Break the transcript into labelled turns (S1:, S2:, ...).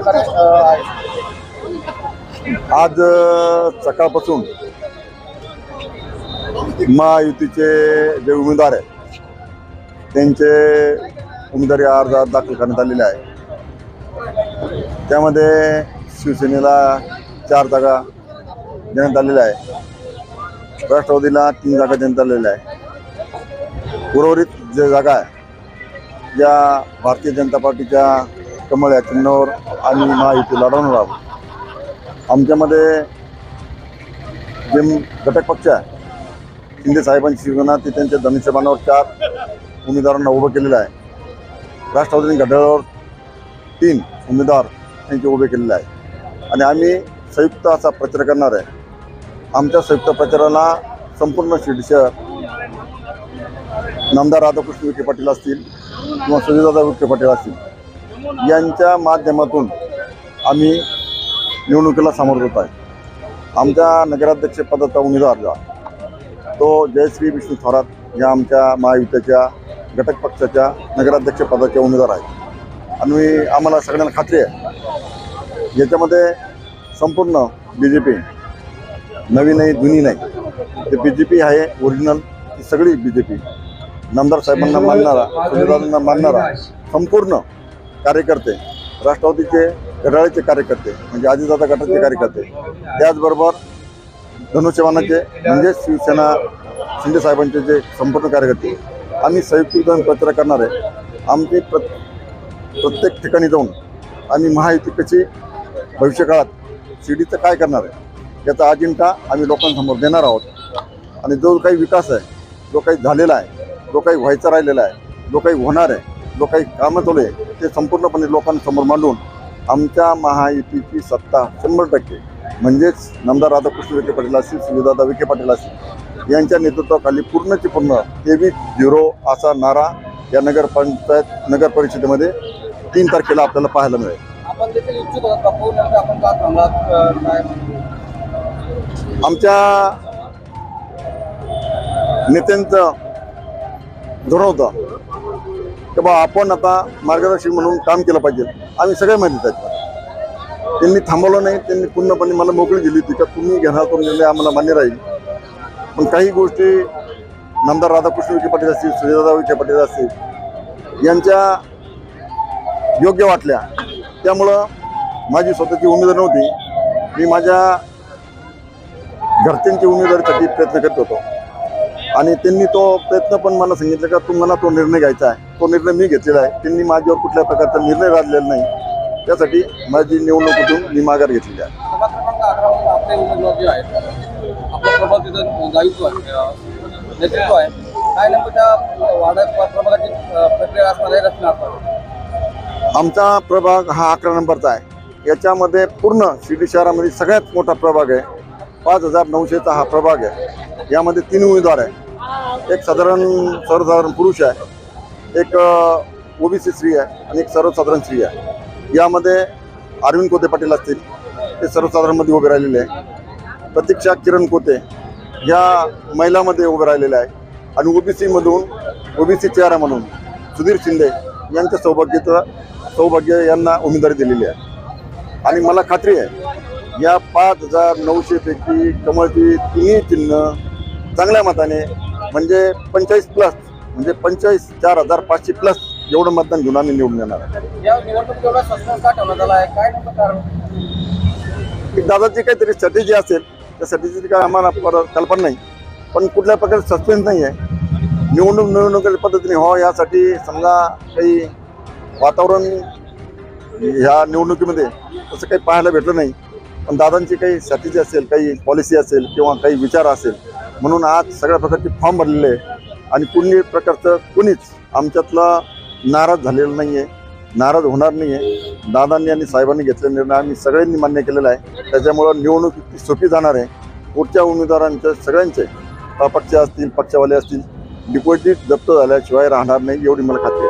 S1: प्रकारे आहे?
S2: आज सकाळपासून महायुतीचे जे उमेदवार आहेत त्यांचे उमेदवारी अर्ज दाखल करण्यात आलेले आहे त्यामध्ये शिवसेनेला चार जागा देण्यात आलेल्या आहे राष्ट्रवादीला तीन जागा देण्यात आलेल्या आहे उर्वरित जे जागा आहे ज्या भारतीय जनता पार्टीच्या कमळ या चिन्हावर आणि महायुती लढवणार आहोत. आमच्यामध्ये जे घटक पक्ष आहे शिंदे साहेबांची शिवसेना ते त्यांच्या धनुष्यबाणावर चार उमेदवारांना उभं केलेलं आहे. राष्ट्रवादीने घटकावर तीन उमेदवार यांचे उभे केलेले आहे आणि आम्ही संयुक्त असा प्रचार करणार आहे. आमच्या संयुक्त प्रचाराला संपूर्ण शिर्डी शहर नामदार राधाकृष्ण विखे पाटील असतील किंवा सुजयदादा विखे पाटील असतील यांच्या माध्यमातून आम्ही निवडणुकीला समोर होत आहे. आमच्या नगराध्यक्षपदाचा उमेदवार जो तो जयश्री विष्णू थोरात या आमच्या महायुतीच्या घटक पक्षाच्या नगराध्यक्षपदाचे उमेदवार आहेत. आणि आम्हाला सगळ्यांना खात्री आहे याच्यामध्ये संपूर्ण बी जे पी नवी नाही जुनी नाही. ते बी जे पी आहे ओरिजिनल ती सगळी बी जे पी नामदार साहेबांना मानणारा सुजयदादांना मानणारा संपूर्ण कार्यकर्ते राष्ट्रवादीचे घड्याळीचे कार्यकर्ते म्हणजे आजीदादा गटाचे कार्यकर्ते. त्याचबरोबर धनुष्यबाणाचे म्हणजे शिवसेना शिंदे साहेबांचे जे संपूर्ण कार्यकर्ते. आम्ही संयुक्त जाऊन प्रचार करणार आहे. आमची प्र प्रत्येक ठिकाणी जाऊन आम्ही महायुती कशी भविष्यकाळात शिडीचं काय करणार आहे याचा अजिंठा आम्ही लोकांसमोर देणार आहोत. आणि जो काही विकास आहे जो काही झालेला आहे जो काही व्हायचा राहिलेला आहे जो काही होणार आहे जो काही कामं चालू आहे. ते संपूर्णपणे लोकांसमोर मांडून आमच्या महायुतीची सत्ता शंभर टक्के. म्हणजेच नामदार राधाकृष्ण विखे पाटील असतील सुविदादा विखे पाटील असतील यांच्या नेतृत्वाखाली पूर्णची पूर्ण तेवीस झिरो असा नारा या नगरपंचायत नगर परिषदेमध्ये तीन तारखेला आपल्याला पाहायला मिळेल. आमच्या नेत्यांचं धोरण होतं. की बा आपण आता मार्गदर्शक म्हणून काम केलं पाहिजे. आम्ही सगळे माहिती आहेत. त्यांनी थांबवलं नाही त्यांनी पूर्णपणे मला मोकळी दिली होती का तुम्ही घेणार तो निर्णय आम्हाला मान्य राहील. पण काही गोष्टी नामदार राधाकृष्ण विखे पाटील असतील सूर्यदादा विखे पाटील असतील यांच्या योग्य वाटल्या. त्यामुळं माझी स्वतःची उमेदवार नव्हती. मी माझ्या घरच्यांची उमेदवारीसाठी प्रयत्न करत होतो. आणि त्यांनी तो प्रयत्न पण मला सांगितलं का तुम्हाला तो निर्णय घ्यायचा आहे. तो निर्णय मी घेतलेला आहे. त्यांनी माझ्यावर कुठल्या प्रकारचा निर्णय राहिलेला नाही. त्यासाठी माझी निवडणुकीतून मी माघार घेतलेली आहे.
S1: नेतृत्व काय नेमकं त्या प्रभागाची प्रक्रिया असणार रचना असणार?
S2: आमचा प्रभाग हा अकरा नंबरचा आहे. याच्यामध्ये पूर्ण शिर्डी शहरामध्ये सगळ्यात मोठा प्रभाग आहे. पाच हजार नऊशेचा हा प्रभाग आहे. यामध्ये तीन उमेदवार आहे एक साधारण सर्वसाधारण पुरुष आहे. एक ओबीसी स्त्री आहे आणि एक सर्वसाधारण स्त्री आहे. यामध्ये अरविंद कोते पाटील असतील. ते सर्वसाधारणमध्ये उभे राहिलेले आहे. प्रतीक्षा किरण कोते या महिलामध्ये उभे राहिलेले आहे. आणि ओबीसीमधून ओबीसी चेहरा म्हणून सुधीर शिंदे यांच्या सौभाग्याचं सौभाग्य यांना उमेदवारी दिलेली आहे. आणि मला खात्री आहे या पाच हजार नऊशेपैकी कमळची तिन्ही चिन्ह चांगल्या मताने म्हणजे पंचेचाळीस प्लस म्हणजे पंचेचाळीस चार हजार पाचशे प्लस एवढं मतदान घेऊन आम्ही निवडून येणार आहे. दादाची काहीतरी स्ट्रॅटेजी असेल त्या स्ट्रॅटेजीची काय आम्हाला कल्पना नाही. पण कुठल्या प्रकारे सस्पेन्स नाही आहे. निवडणूक निवडणुकीच्या पद्धतीने हो यासाठी समजा काही वातावरण ह्या निवडणुकीमध्ये तसं काही पाहायला भेटलं नाही. पण दादांची काही स्ट्रॅटेजी असेल काही पॉलिसी असेल किंवा काही विचार असेल म्हणून आज सगळ्या प्रकारचे फॉर्म भरलेले आहे. आणि कुणी प्रकारचं कुणीच आमच्यातला नाराज झालेलं नाही आहे नाराज होणार नाही आहे दादांनी आणि साहेबांनी घेतलेला निर्णय आम्ही सगळ्यांनी मान्य केलेला आहे. त्याच्यामुळं निवडणूक इतकी सोपी जाणार आहे. पुढच्या उमेदवारांच्या सगळ्यांचे पक्ष असतील पक्षवाले असतील डिपॉझिट जप्त झाल्याशिवाय राहणार नाही एवढी मला खात्री